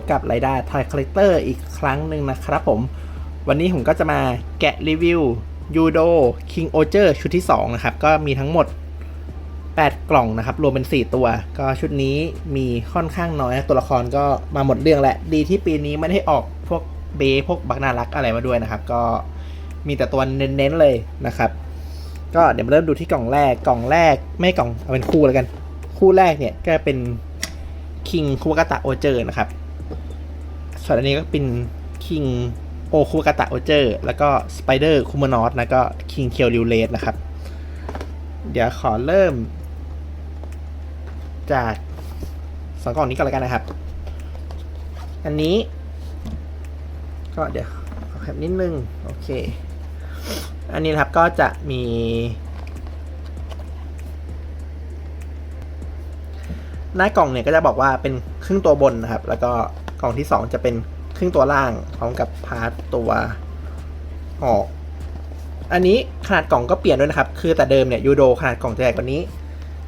บกับไรด้าทอยคอลเลกเตอร์อีกครั้งหนึ่งนะครับผม วันนี้ผมก็จะมาแกะรีวิวยูโดคิงโอเจอร์ชุดที่ 2 นะครับ ก็มีทั้งหมด 8 กล่องนะครับ รวมเป็น 4 ตัว ก็ชุดนี้มีค่อนข้างน้อย ตัวละครก็มาหมดเรื่องแหละดีที่ปีนี้ไม่ได้ออกพวกเบย์พวกบักนารักอะไรมาด้วยนะครับ ก็มีแต่ตัวเน้นๆเลยนะครับ ก็เดี๋ยวมาเริ่มดูที่กล่องแรกกล่องแรกไม่กล่องเอาเป็นคู่แล้วกัน คู่แรกเนี่ยก็เป็นคิงคุกาตะโอเจอร์นะครับ ส่วนอันนี้ก็เป็นคิงโอคุกาตะโอเจอร์แล้วก็สไปเดอร์คูมานอสแล้วก็คิงเคียวริวเลสนะครับ เดี๋ยวขอเริ่ม จากสองกล่องนี้ก่อนแล้วกันนะครับ อันนี้ ก็เดี๋ยวขอแคปนิดนึง โอเค อันนี้นะครับก็จะมีหน้ากล่องเนี่ยก็จะบอกว่าเป็นครึ่งตัวบนนะครับ แล้วก็ กล่องที่ 2 จะเป็นครึ่งตัวล่างพร้อมกับพาร์ตตัวออก อันนี้ขนาดกล่องก็เปลี่ยนด้วยนะครับ คือแต่เดิมเนี่ยยูโดขนาดกล่องจะใหญ่กว่านี้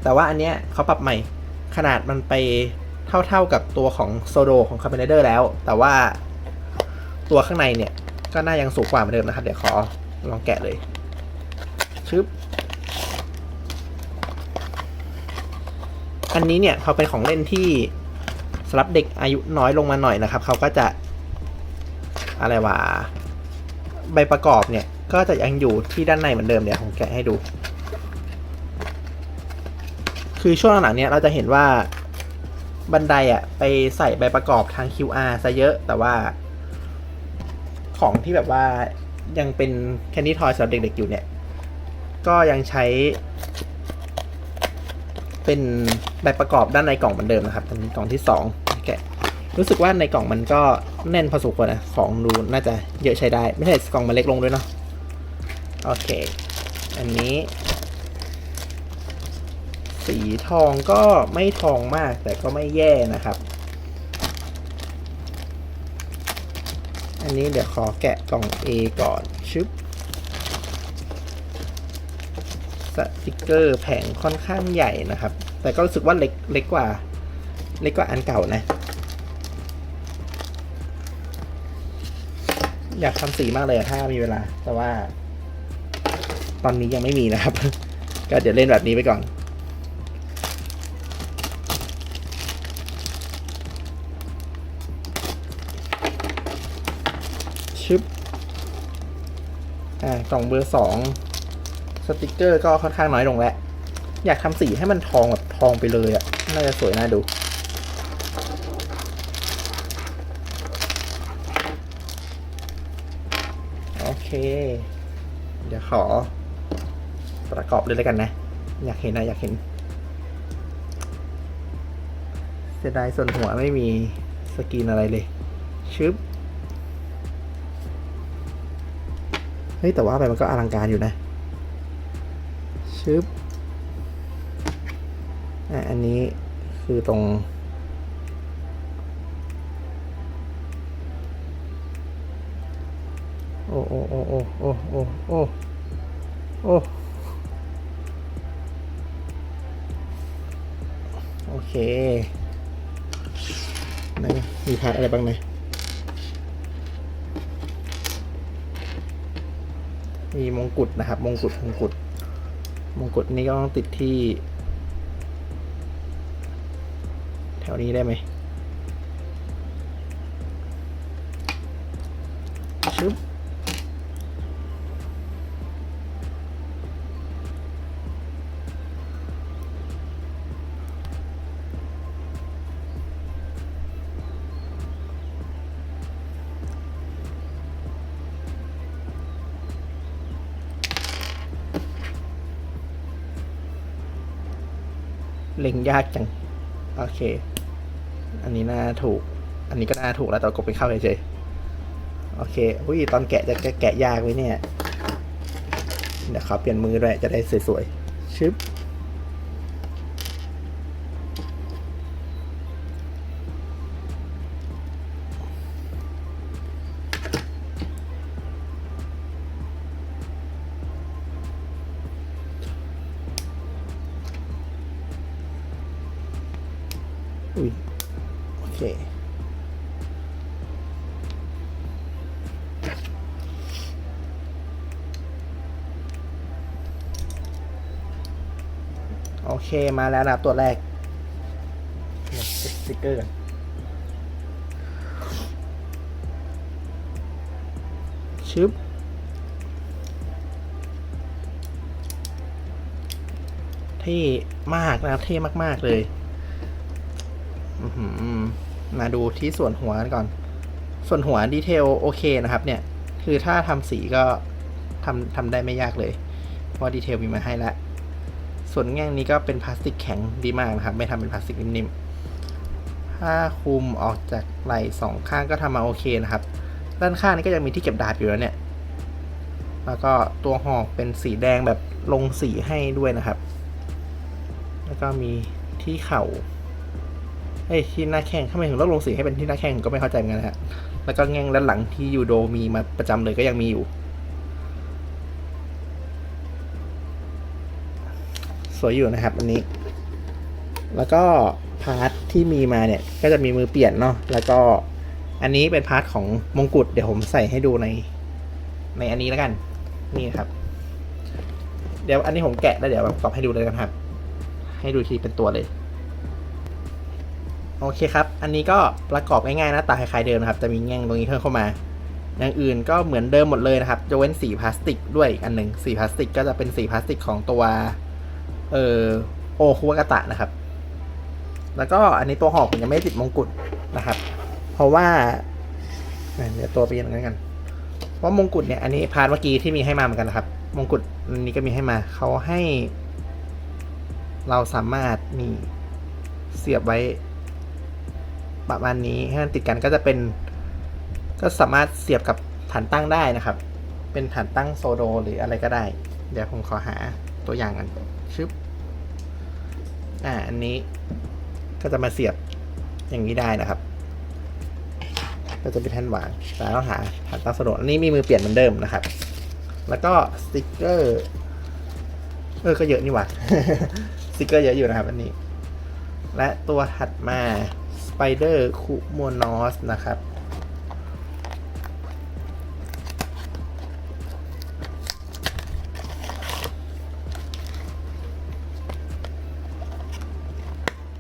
แต่ว่าอันเนี้ยเขาปรับใหม่ขนาดมันไปเท่าๆกับตัวของโซโดของคาร์เบนเดอร์แล้ว แต่ว่าตัวข้างในเนี่ยก็น่ายังสูงกว่าเหมือนเดิมนะครับ เดี๋ยวขอลองแกะเลยชึบอันนี้เนี่ยเขาเป็นของเล่นที่ สำหรับเด็กอายุน้อยลงมาหน่อยนะครับเขาก็จะอะไรวะใบประกอบเนี่ยก็จะยังอยู่ที่ด้านในเหมือนเดิมเดี๋ยวผมแกะให้ดู คือช่วงหลังเนี่ยเราจะเห็นว่าบันไดอะไปใส่ใบประกอบทาง QR ซะเยอะแต่ว่า ของที่แบบว่ายังเป็นแคนดี้ทอยสำหรับเด็กๆอยู่เนี่ย ก็ยังใช้ เป็นใบประกอบด้านในกล่องเหมือนเดิมนะครับเป็นกล่องที่สอง รู้สึกว่าในกล่องมันก็แน่นพอสมควรนะของดูน่าจะเยอะใช้ได้ ไม่ใช่กล่องมันเล็กลงด้วยเนาะโอเค อันนี้ สีทองก็ไม่ทองมากแต่ก็ไม่แย่นะครับ อันนี้เดี๋ยวขอแกะกล่อง A ก่อนชึบสติกเกอร์แผงค่อนข้างใหญ่นะครับ แต่ก็รู้สึกว่าเล็กเล็กกว่า เล็กกว่าอันเก่านะ อยากทำสีมากเลยถ้ามีเวลา แต่ว่า ตอนนี้ยังไม่มีนะครับ ก็เดี๋ยวเล่นแบบนี้ไปก่อนชึบอ่ากล่องเบอร์สองสติกเกอร์ก็ค่อนข้างน้อยลงแล้ว อยากทำสีให้มันทองแบบทองไปเลยอะ่ะ น่าจะสวยน่าดู เค เดี๋ยวขอ ประกอบเลยแล้วกันนะ อยากเห็นนะอยากเห็นเสียดายส่วนหัวไม่มีสกรีนอะไรเลย ชึบ เฮ้ย แต่ว่าไปมันก็อลังการอยู่นะ ชึบ อะ อันนี้คือตรง โอ้โอ้โอ้โอ้โอ้โอ้โอ้โอ้โอเคไหนมีพาร์ทอะไรบ้างนะมีมงกุฎนะครับ มงกุฎมงกุฎมงกุฎนี้ก็ต้องติดที่ แถวนี้ได้ไหมชึบ เล็งยากจัง โอเค อันนี้น่าถูก อันนี้ก็น่าถูกแล้วแต่กบไปเข้าเฉยๆโอเคอุ้ยตอนแกะจะแกะแกะยากไว้เนี่ยเดี๋ยวขอเปลี่ยนมือด้วยจะได้สวยๆ อุ้ยโอเคโอเค มาแล้วนะตัวแรกสติกเกอร์กันชึบที่มากนะครับเท่มาก ๆ เลย มาดูที่ส่วนหัวกันก่อน ส่วนหัวดีเทลโอเคนะครับ เนี่ย คือถ้าทำสีก็ทำทำได้ไม่ยากเลย เพราะดีเทลมีมาให้แล้ว ส่วนแง่งนี้ก็เป็นพลาสติกแข็งดีมากนะครับ ไม่ทำเป็นพลาสติกนิ่มๆผ้าคลุมออกจากไหล่สองข้างก็ทำมาโอเคนะครับ ด้านข้างนี้ก็ยังมีที่เก็บดาบอยู่แล้วเนี่ย แล้วก็ตัวหอกเป็นสีแดงแบบลงสีให้ด้วยนะครับ แล้วก็มีที่เข่า เอ้ยที่หน้าแข้งทำไมถึงต้องลงสีให้เป็นที่หน้าแข้งผมก็ไม่เข้าใจเหมือนกันะฮะแล้วก็แง่งด้านหลังที่ยูโดมีมาประจำเลยก็ยังมีอยู่ สวยอยู่นะครับอันนี้ แล้วก็พาร์ทที่มีมาเนี่ยก็จะมีมือเปลี่ยนเนาะแล้วก็อันนี้เป็นพาร์ทของมงกุฎเดี๋ยวผมใส่ให้ดูในในอันนี้แล้วกัน นี่ครับ เดี๋ยวอันนี้ผมแกะแล้วเดี๋ยวประกอบให้ดูเลยกันครับ ให้ดูทีเป็นตัวเลย โอเคครับ อันนี้ก็ประกอบง่ายๆหนะตาคล้ายๆเดิมนะครับ จะมีแง่งตรงนี้เพิ่มเข้ามา อย่างอื่นก็เหมือนเดิมหมดเลยนะครับยกเว้นสีพลาสติกด้วยอีกอันหนึ่งสีพลาสติกก็จะเป็นสีพลาสติกของตัวเอ่อโอคุวากาตะนะครับ แล้วก็อันนี้ตัวหอกผมยังไม่ติดมงกุฎนะครับ เพราะว่าเดี๋ยวตัวไปยังไงกันเพราะมงกุฎเนี่ยอันนี้พาร์ทเมื่อกี้ที่มีให้มาเหมือนกันนะครับ มงกุฎอันนี้ก็มีให้มาเขาให้ เราสามารถนี่เสียบไว้ ประมาณนี้ให้มันติดกันก็จะเป็น ก็สามารถเสียบกับฐานตั้งได้นะครับ เป็นฐานตั้งโซโดหรืออะไรก็ได้ เดี๋ยวผมขอหาตัวอย่างกันชึบอ่าอันนี้ก็จะมาเสียบอย่างนี้ได้นะครับ ก็จะเป็นแท่นวางแต่ต้องหาฐานตั้งโซโดอันนี้มีมือเปลี่ยนเหมือนเดิมนะครับ แล้วก็สติกเกอร์เออก็เยอะนี่หว่าสติกเกอร์เยอะอยู่นะครับ อันนี้ และตัวถัดมา Spider c u m o n o s นะครับ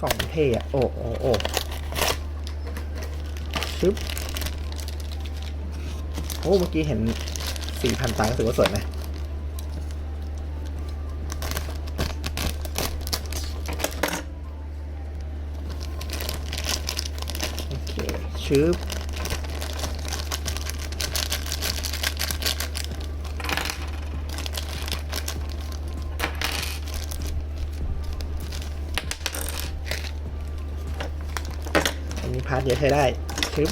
กล่องเท่อะโอ้โอ้โอ้ชึบโอ้ เมื่อกี้เห็นสี่พันตารู้สึกว่าสวยนะโอเค ชื้อันนี้พาร์ทเดียวใช้ได้ชื้อ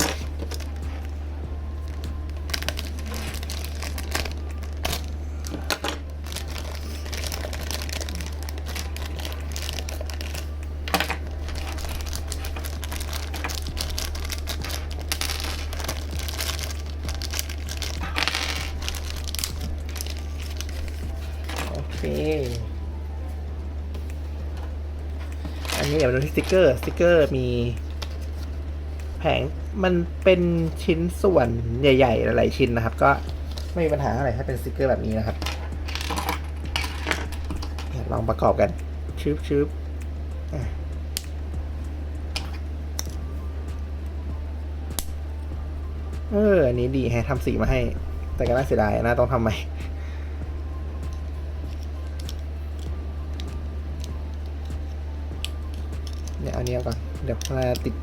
เค อันนี้เดี๋ยวดูที่สติกเกอร์สติกเกอร์มีแผงมันเป็นชิ้นส่วนใหญ่ๆ หลายๆ ชิ้นนะครับ ก็ไม่มีปัญหาอะไรถ้าเป็นสติกเกอร์แบบนี้นะครับ ลองประกอบกันชืบชืบเออ อันนี้ดีให้ทำสีมาให้ แต่ก็น่าเสียดายนะต้องทำใหม่ เดี๋ยเอาเนี้ยก่อน เดี๋ยวมาติด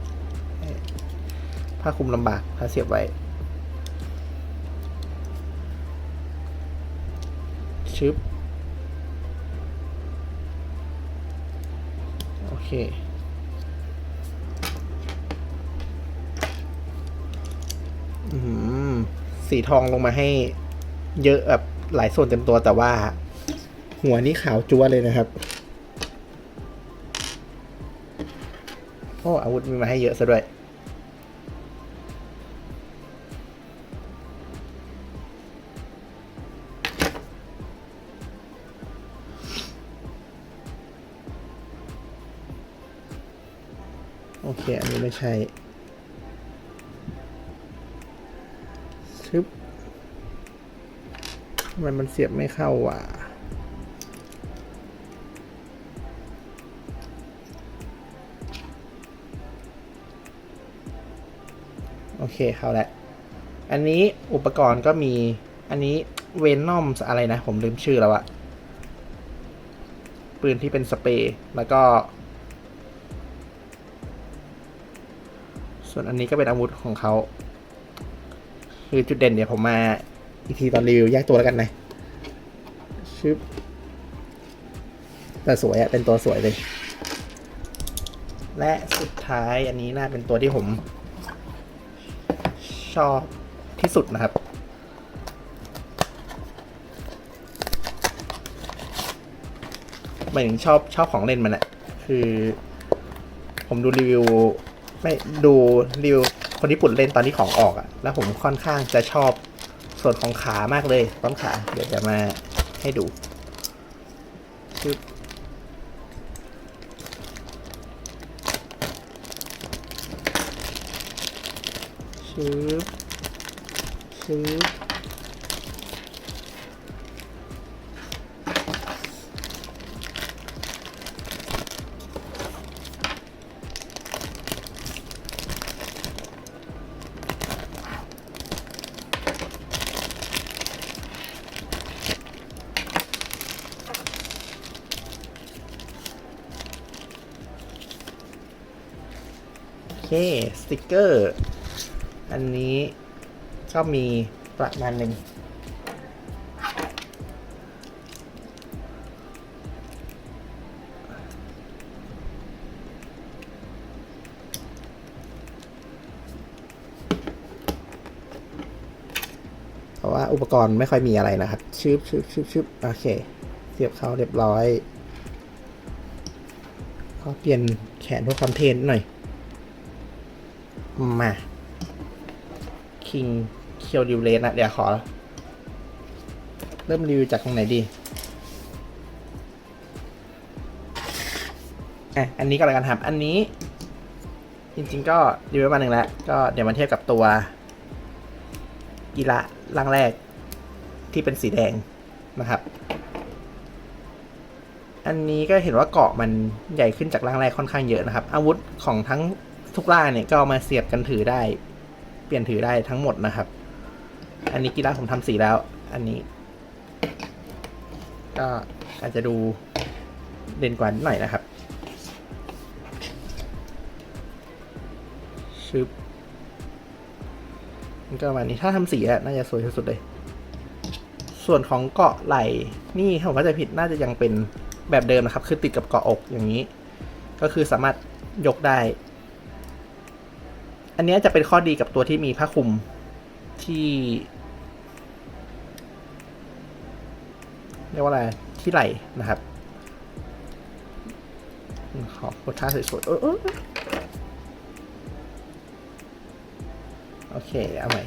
ผ้าคลุมลำบากผ้าเสียบไว้ชึบโอเคสีทองลงมาให้เยอะแบบหลายส่วนเต็มตัวแต่ว่า หัวนี่ขาวจัวเลยนะครับ อ้อาวุธมีมาให้เยอะซะด้วย โอเค อันนี้ไม่ใช่ชึบทำไมมันเสียบไม่เข้าอะ เคเข้าแล้วอันนี้อุปกรณ์ก็มีอันนี้เวนอมอะไรนะ ผมลืมชื่อแล้วอะปืนที่เป็นสเปรย์แล้วก็ ส่วนอันนี้ก็เป็นอาวุธของเขา คือจุดเด่นเดี๋ยวผมมาอีกทีตอนรีวิวแยกตัวแล้วกันนะชึบแต่สวยอะเป็นตัวสวยเลย และสุดท้ายอันนี้น่าเป็นตัวที่ผม ชอบที่สุดนะครับ หมายถึงชอบชอบของเล่นมันอะคือ ผมดูรีวิว ไม่ดูรีวิวคนญี่ปุ่นเล่นตอนที่ของออกอะแล้วผมค่อนข้างจะชอบส่วนของขามากเลยต้นขา เดี๋ยวจะมาให้ดูชึบ ชึบชึบโอเคสติกเกอร์ อันนี้ก็มีประมาณหนึ่งเพราะว่าอุปกรณ์ไม่ค่อยมีอะไรนะครับ ชึบชึบชึบชึบโอเคเสียบเขาเรียบร้อยขอเปลี่ยนแขนเพื่อความเทนหน่อย มา คิงเคียวดิวเลสนะเดี๋ยวขอ เริ่มรีวิวจากตรงไหนดีอะอันนี้ก็แล้วกันครับ อันนี้ จริงๆก็รีวิวมาหนึ่งแล้ว ก็เดี๋ยวมาเทียบกับตัวกีฬาร่างแรกที่เป็นสีแดงนะครับ อันนี้ก็เห็นว่าเกาะมันใหญ่ขึ้นจากร่างแรกค่อนข้างเยอะนะครับ อาวุธของทั้งทุกร่างเนี่ยก็มาเสียบกันถือได้ เปลี่ยนถือได้ทั้งหมดนะครับ อันนี้กีฬาผมทำสีแล้ว อันนี้ ก็อาจจะดูเด่นกว่านิดหน่อยนะครับชึบมันก็ประมาณนี้ถ้าทำสีอะน่าจะสวยที่สุดเลย ส่วนของเกาะไหล่นี่ถ้าผมเข้าใจผิดน่าจะยังเป็นแบบเดิมนะครับ คือติดกับเกาะอกอย่างนี้ ก็คือสามารถยกได้ อันนี้จะเป็นข้อดีกับตัวที่มีผ้าคลุมที่เรียกว่าอะไรที่ไหลนะครับ ขอโพสท่าสวยๆโอเค เอาใหม่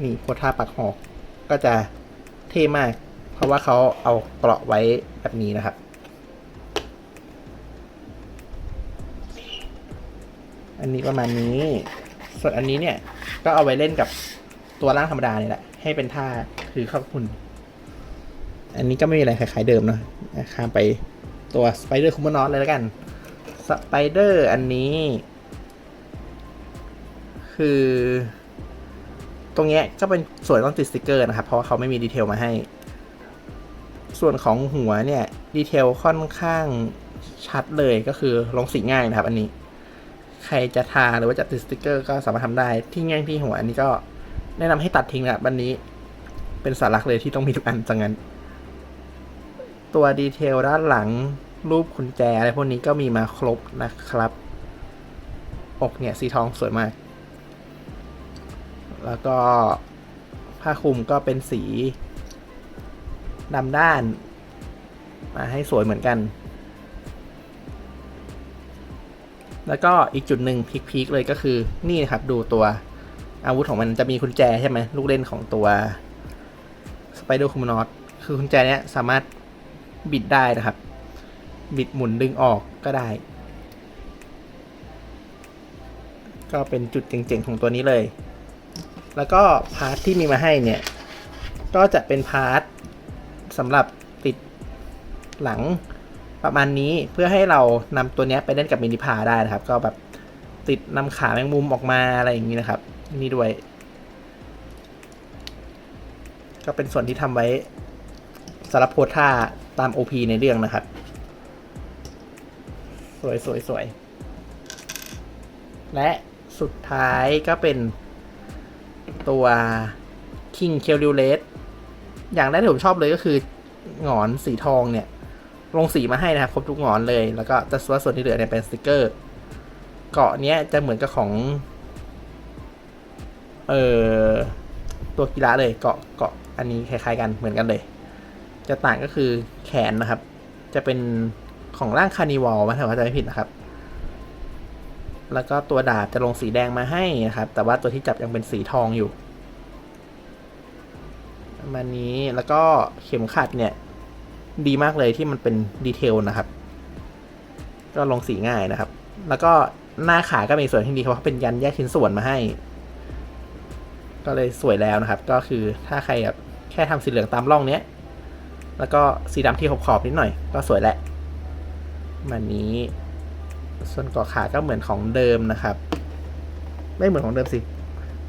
นี่โพสท่าปักหอกก็จะเท่มาก เพราะว่าเขาเอาเกราะไว้แบบนี้นะครับ อันนี้ประมาณนี้ ส่วนอันนี้เนี่ย ก็เอาไว้เล่นกับตัวร่างธรรมดาเนี่ยแหละ ให้เป็นท่าถือข้าคุณ อันนี้ก็ไม่มีอะไรคล้ายๆเดิมเนาะข้ามไปตัวสไปเดอร์คุมานอสเลยแล้วกัน สไปเดอร์อันนี้ คือ ตรงเนี้ยก็เป็นส่วนต้องติดสติกเกอร์นะครับ เพราะว่าเขาไม่มีดีเทลมาให้ ส่วนของหัวเนี่ย ดีเทลค่อนข้างชัดเลยก็คือลงสีง่ายนะครับ อันนี้ ใครจะทาหรือว่าจะติดสติกเกอร์ก็สามารถทำได้ที่ง่ายที่หัวอันนี้ก็แนะนำให้ตัดทิ้งนะบันนี้เป็นสาระเลยที่ต้องมีทุกอันจังงั้น ตัวดีเทลด้านหลังรูปกุญแจอะไรพวกนี้ก็มีมาครบนะครับ อกเนี่ยสีทองสวยมาก แล้วก็ผ้าคลุมก็เป็นสีดำด้าน มาให้สวยเหมือนกัน แล้วก็อีกจุดหนึ่งพีคๆเลยก็คือนี่นะครับดูตัวอาวุธของมันจะมีกุญแจใช่ไหมลูกเล่นของตัวสไปเดอร์คูมานอสคือกุญแจเนี้ยสามารถบิดได้นะครับ บิดหมุนดึงออกก็ได้ ก็เป็นจุดเจ๋งๆของตัวนี้เลย แล้วก็พาร์ทที่มีมาให้เนี่ย ก็จะเป็นพาร์ทสำหรับติดหลัง ประมาณนี้เพื่อให้เรานำตัวนี้ไปเล่นกับมินิพาได้นะครับ ก็แบบติดนำขาแมงมุมออกมาอะไรอย่างนี้นะครับ นี่ด้วย ก็เป็นส่วนที่ทำไว้สำหรับโพท่าตาม OP ในเรื่องนะครับ สวยสวยสวยและสุดท้ายก็เป็นตัว King k e l u l e s อย่างแรกที่ผมชอบเลยก็คือหงอนสีทองเนี่ย ลงสีมาให้นะครับครบทุกงอนเลย แล้วก็แต่ส่วนส่วนที่เหลือเนี่ยเป็นสติกเกอร์ เกาะเนี้ยจะเหมือนกับของ เออตัวกีฬาเลยเกาะเกาะอันนี้คล้ายๆ กันเหมือนกันเลย จะต่างก็คือแขนนะครับ จะเป็นของร่างคานิวอลมาถ้าผมเข้าใจไม่ผิดนะครับ แล้วก็ตัวดาบจะลงสีแดงมาให้นะครับ แต่ว่าตัวที่จับยังเป็นสีทองอยู่ประมาณนี้แล้วก็เข็มขัดเนี่ย ดีมากเลยที่มันเป็นดีเทลนะครับ ก็ลงสีง่ายนะครับ แล้วก็หน้าขาก็มีส่วนที่ดีเพราะเขาเป็นยันแยกชิ้นส่วนมาให้ ก็เลยสวยแล้วนะครับ ก็คือถ้าใครแบบแค่ทำสีเหลืองตามร่องเนี้ย แล้วก็สีดำที่ขอบๆนิดหน่อย ก็สวยแหละมันนี้ ส่วนเกาะขาก็เหมือนของเดิมนะครับ ไม่เหมือนของเดิมสิ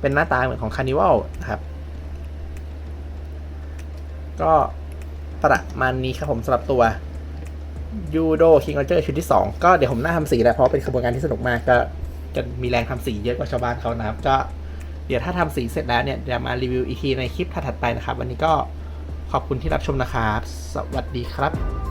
เป็นหน้าตาเหมือนของคานิวัลนะครับ ก็ ประมาณนี้ครับผมสำหรับตัวยูโดคิงเจอร์ชุดที่ 2 ก็เดี๋ยวผมน่าทำสีแหละเพราะเป็นขบวนการที่สนุกมากก็จะมีแรงทำสีเยอะกว่าชาวบ้านเขานะครับ ก็เดี๋ยวถ้าทำสีเสร็จแล้วเนี่ยเดี๋ยวมารีวิวอีกทีในคลิปถัดไปนะครับ วันนี้ก็ขอบคุณที่รับชมนะครับ สวัสดีครับ